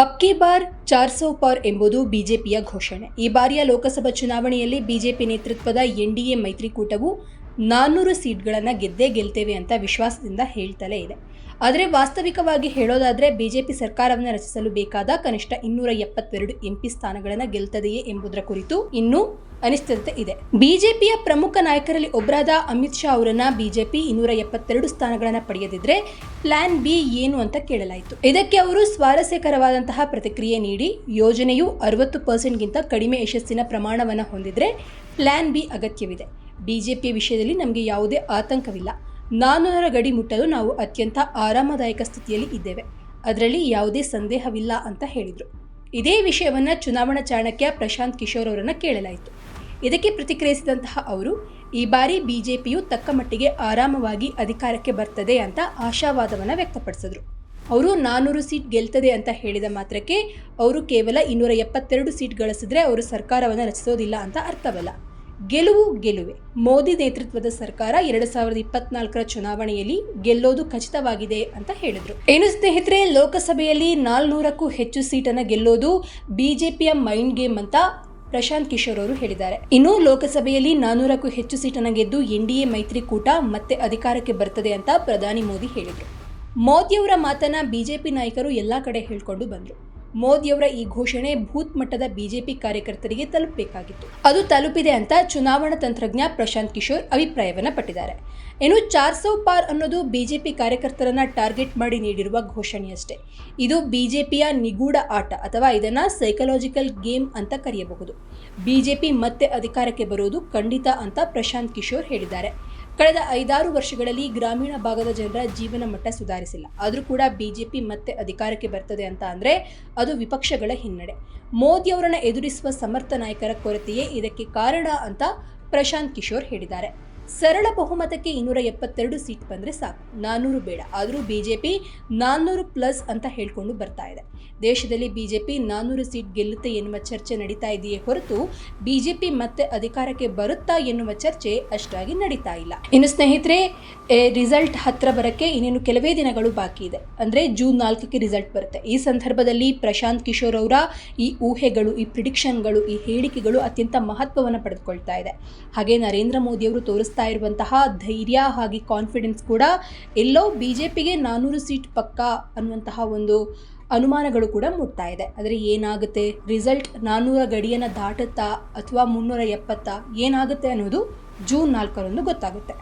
ಅಬ್ಕಿ bar ಚಾರ್ ಸೌ ಪಾರ್ ಎಂಬುದು ಬಿಜೆಪಿಯ ಘೋಷಣೆ. ಈ ಬಾರಿಯ ಲೋಕಸಭಾ ಚುನಾವಣೆಯಲ್ಲಿ ಬಿಜೆಪಿ ನೇತೃತ್ವದ ಎನ್ಡಿಎ ಮೈತ್ರಿಕೂಟವು ನಾನ್ನೂರು ಸೀಟ್ಗಳನ್ನು ಗೆದ್ದೇ ಗೆಲ್ತೇವೆ ಅಂತ ವಿಶ್ವಾಸದಿಂದ ಹೇಳ್ತಲೇ ಇದೆ. ಆದರೆ ವಾಸ್ತವಿಕವಾಗಿ ಹೇಳೋದಾದರೆ ಬಿಜೆಪಿ ಸರ್ಕಾರವನ್ನು ರಚಿಸಲು ಬೇಕಾದ ಕನಿಷ್ಠ ಇನ್ನೂರ ಎಪ್ಪತ್ತೆರಡು ಎಂಪಿ ಸ್ಥಾನಗಳನ್ನು ಗೆಲ್ತದೆಯೇ ಎಂಬುದರ ಕುರಿತು ಇನ್ನೂ ಅನಿಶ್ಚಿತತೆ ಇದೆ. ಬಿಜೆಪಿಯ ಪ್ರಮುಖ ನಾಯಕರಲ್ಲಿ ಒಬ್ಬರಾದ ಅಮಿತ್ ಶಾ ಅವರನ್ನ ಬಿಜೆಪಿ ಇನ್ನೂರ ಎಪ್ಪತ್ತೆರಡು ಸ್ಥಾನಗಳನ್ನು ಪಡೆಯದಿದ್ರೆ ಪ್ಲಾನ್ ಬಿ ಏನು ಅಂತ ಕೇಳಲಾಯಿತು. ಇದಕ್ಕೆ ಅವರು ಸ್ವಾರಸ್ಯಕರವಾದಂತಹ ಪ್ರತಿಕ್ರಿಯೆ ನೀಡಿ ಯೋಜನೆಯು ಅರವತ್ತು ಪರ್ಸೆಂಟ್ಗಿಂತ ಕಡಿಮೆ ಯಶಸ್ಸಿನ ಪ್ರಮಾಣವನ್ನು ಹೊಂದಿದ್ರೆ ಪ್ಲಾನ್ ಬಿ ಅಗತ್ಯವಿದೆ. ಬಿಜೆಪಿಯ ವಿಷಯದಲ್ಲಿ ನಮಗೆ ಯಾವುದೇ ಆತಂಕವಿಲ್ಲ. ನಾನ್ನೂರರ ಗಡಿ ಮುಟ್ಟಲು ನಾವು ಅತ್ಯಂತ ಆರಾಮದಾಯಕ ಸ್ಥಿತಿಯಲ್ಲಿ ಇದ್ದೇವೆ. ಅದರಲ್ಲಿ ಯಾವುದೇ ಸಂದೇಹವಿಲ್ಲ ಅಂತ ಹೇಳಿದರು. ಇದೇ ವಿಷಯವನ್ನು ಚುನಾವಣಾ ಚಾಣಕ್ಯ ಪ್ರಶಾಂತ್ ಕಿಶೋರ್ ಅವರನ್ನು ಕೇಳಲಾಯಿತು. ಇದಕ್ಕೆ ಪ್ರತಿಕ್ರಿಯಿಸಿದಂತಹ ಅವರು, ಈ ಬಾರಿ ಬಿಜೆಪಿಯು ತಕ್ಕ ಮಟ್ಟಿಗೆ ಆರಾಮವಾಗಿ ಅಧಿಕಾರಕ್ಕೆ ಬರ್ತದೆ ಅಂತ ಆಶಾವಾದವನ್ನು ವ್ಯಕ್ತಪಡಿಸಿದ್ರು. ಅವರು ನಾನ್ನೂರು ಸೀಟ್ ಗೆಲ್ತದೆ ಅಂತ ಹೇಳಿದ ಮಾತ್ರಕ್ಕೆ, ಅವರು ಕೇವಲ ಇನ್ನೂರ ಎಪ್ಪತ್ತೆರಡು ಸೀಟ್ ಗಳಿಸಿದ್ರೆ ಅವರು ಸರ್ಕಾರವನ್ನು ರಚಿಸೋದಿಲ್ಲ ಅಂತ ಅರ್ಥವಲ್ಲ. ಗೆಲುವು ಗೆಲುವೆ ಮೋದಿ ನೇತೃತ್ವದ ಸರ್ಕಾರ ಎರಡು ಸಾವಿರದ ಇಪ್ಪತ್ನಾಲ್ಕರ ಚುನಾವಣೆಯಲ್ಲಿ ಗೆಲ್ಲೋದು ಖಚಿತವಾಗಿದೆ ಅಂತ ಹೇಳಿದ್ರು. ಏನು ಸ್ನೇಹಿತರೆ, ಲೋಕಸಭೆಯಲ್ಲಿ ನಾಲ್ನೂರಕ್ಕೂ ಹೆಚ್ಚು ಸೀಟನ್ನು ಗೆಲ್ಲೋದು ಬಿಜೆಪಿಯ ಮೈಂಡ್ ಗೇಮ್ ಅಂತ ಪ್ರಶಾಂತ್ ಕಿಶೋರ್ ಅವರು ಹೇಳಿದ್ದಾರೆ. ಇನ್ನು ಲೋಕಸಭೆಯಲ್ಲಿ ನಾನೂರಕ್ಕೂ ಹೆಚ್ಚು ಸೀಟನ್ನು ಗೆದ್ದು ಎನ್ ಡಿ ಎ ಮೈತ್ರಿಕೂಟ ಮತ್ತೆ ಅಧಿಕಾರಕ್ಕೆ ಬರ್ತದೆ ಅಂತ ಪ್ರಧಾನಿ ಮೋದಿ ಹೇಳಿದರು. ಮೋದಿಯವರ ಮಾತನ್ನ ಬಿಜೆಪಿ ನಾಯಕರು ಎಲ್ಲಾ ಕಡೆ ಹೇಳ್ಕೊಂಡು ಬಂದರು. ಮೋದಿಯವರ ಈ ಘೋಷಣೆ ಬೂತ್ ಮಟ್ಟದ ಬಿಜೆಪಿ ಕಾರ್ಯಕರ್ತರಿಗೆ ತಲುಪಬೇಕಾಗಿತ್ತು. ಅದು ತಲುಪಿದೆ ಅಂತ ಚುನಾವಣಾ ತಂತ್ರಜ್ಞ ಪ್ರಶಾಂತ್ ಕಿಶೋರ್ ಅಭಿಪ್ರಾಯವನ್ನ ಪಟ್ಟಿದ್ದಾರೆ. ಇನ್ನು ಚಾರ್ ಸೌ ಪಾರ್ ಅನ್ನೋದು ಬಿಜೆಪಿ ಕಾರ್ಯಕರ್ತರನ್ನ ಟಾರ್ಗೆಟ್ ಮಾಡಿ ನೀಡಿರುವ ಘೋಷಣೆಯಷ್ಟೇ. ಇದು ಬಿಜೆಪಿಯ ನಿಗೂಢ ಆಟ ಅಥವಾ ಇದನ್ನ ಸೈಕಲಾಜಿಕಲ್ ಗೇಮ್ ಅಂತ ಕರೆಯಬಹುದು. ಬಿಜೆಪಿ ಮತ್ತೆ ಅಧಿಕಾರಕ್ಕೆ ಬರುವುದು ಖಂಡಿತ ಅಂತ ಪ್ರಶಾಂತ್ ಕಿಶೋರ್ ಹೇಳಿದ್ದಾರೆ. ಕಳೆದ ಐದಾರು ವರ್ಷಗಳಲ್ಲಿ ಗ್ರಾಮೀಣ ಭಾಗದ ಜನರ ಜೀವನ ಮಟ್ಟ ಸುಧಾರಿಸಿಲ್ಲ. ಆದರೂ ಕೂಡ ಬಿಜೆಪಿ ಮತ್ತೆ ಅಧಿಕಾರಕ್ಕೆ ಬರ್ತದೆ ಅಂತ ಅಂದರೆ ಅದು ವಿಪಕ್ಷಗಳ ಹಿನ್ನಡೆ. ಮೋದಿ ಅವರನ್ನು ಎದುರಿಸುವ ಸಮರ್ಥ ನಾಯಕರ ಕೊರತೆಯೇ ಇದಕ್ಕೆ ಕಾರಣ ಅಂತ ಪ್ರಶಾಂತ್ ಕಿಶೋರ್ ಹೇಳಿದ್ದಾರೆ. ಸರಳ ಬಹುಮತಕ್ಕೆ ಇನ್ನೂರ ಎಪ್ಪತ್ತೆರಡು ಸೀಟ್ ಬಂದರೆ ಸಾಕು. ನಾನ್ನೂರು ಬೇಡ. ಆದರೂ ಬಿ ಜೆ ಪಿ ನಾನ್ನೂರು ಪ್ಲಸ್ ಅಂತ ಹೇಳ್ಕೊಂಡು ಬರ್ತಾ ಇದೆ. ದೇಶದಲ್ಲಿ ಬಿ ಜೆ ಪಿ ನಾನ್ನೂರು ಸೀಟ್ ಗೆಲ್ಲುತ್ತೆ ಎನ್ನುವ ಚರ್ಚೆ ನಡೀತಾ ಇದೆಯೇ ಹೊರತು ಬಿ ಜೆ ಪಿ ಮತ್ತೆ ಅಧಿಕಾರಕ್ಕೆ ಬರುತ್ತಾ ಎನ್ನುವ ಚರ್ಚೆ ಅಷ್ಟಾಗಿ ನಡೀತಾ ಇಲ್ಲ. ಇನ್ನು ಸ್ನೇಹಿತರೆ ರಿಸಲ್ಟ್ ಹತ್ತಿರ ಬರಕ್ಕೆ ಇನ್ನೇನು ಕೆಲವೇ ದಿನಗಳು ಬಾಕಿ ಇದೆ. ಅಂದರೆ ಜೂನ್ ನಾಲ್ಕಕ್ಕೆ ರಿಸಲ್ಟ್ ಬರುತ್ತೆ. ಈ ಸಂದರ್ಭದಲ್ಲಿ ಪ್ರಶಾಂತ್ ಕಿಶೋರ್ ಅವರ ಈ ಊಹೆಗಳು, ಈ ಪ್ರಿಡಿಕ್ಷನ್ಗಳು ಈ ಹೇಳಿಕೆಗಳು ಅತ್ಯಂತ ಮಹತ್ವವನ್ನು ಪಡೆದುಕೊಳ್ತಾ ಇದೆ. ಹಾಗೆ ನರೇಂದ್ರ ಮೋದಿ ಅವರು ತೋರಿಸ್ತಾ ಇರುವಂತಹ ಧೈರ್ಯ ಹಾಗೆ ಕಾನ್ಫಿಡೆನ್ಸ್ ಕೂಡ ಎಲ್ಲೋ ಬಿ ಜೆ ಪಿಗೆ ನಾನ್ನೂರು ಸೀಟ್ ಪಕ್ಕ ಅನ್ನುವಂತಹ ಒಂದು ಅನುಮಾನಗಳು ಕೂಡ ಮೂಡ್ತಾ ಇದೆ. ಆದರೆ ಏನಾಗುತ್ತೆ? ರಿಸಲ್ಟ್ ನಾನ್ನೂರ ಗಡಿಯನ್ನು ದಾಟುತ್ತಾ ಅಥವಾ ಮುನ್ನೂರ ಎಪ್ಪತ್ತಾ ಏನಾಗುತ್ತೆ ಅನ್ನೋದು ಜೂನ್ ನಾಲ್ಕರಂದು ಗೊತ್ತಾಗುತ್ತೆ.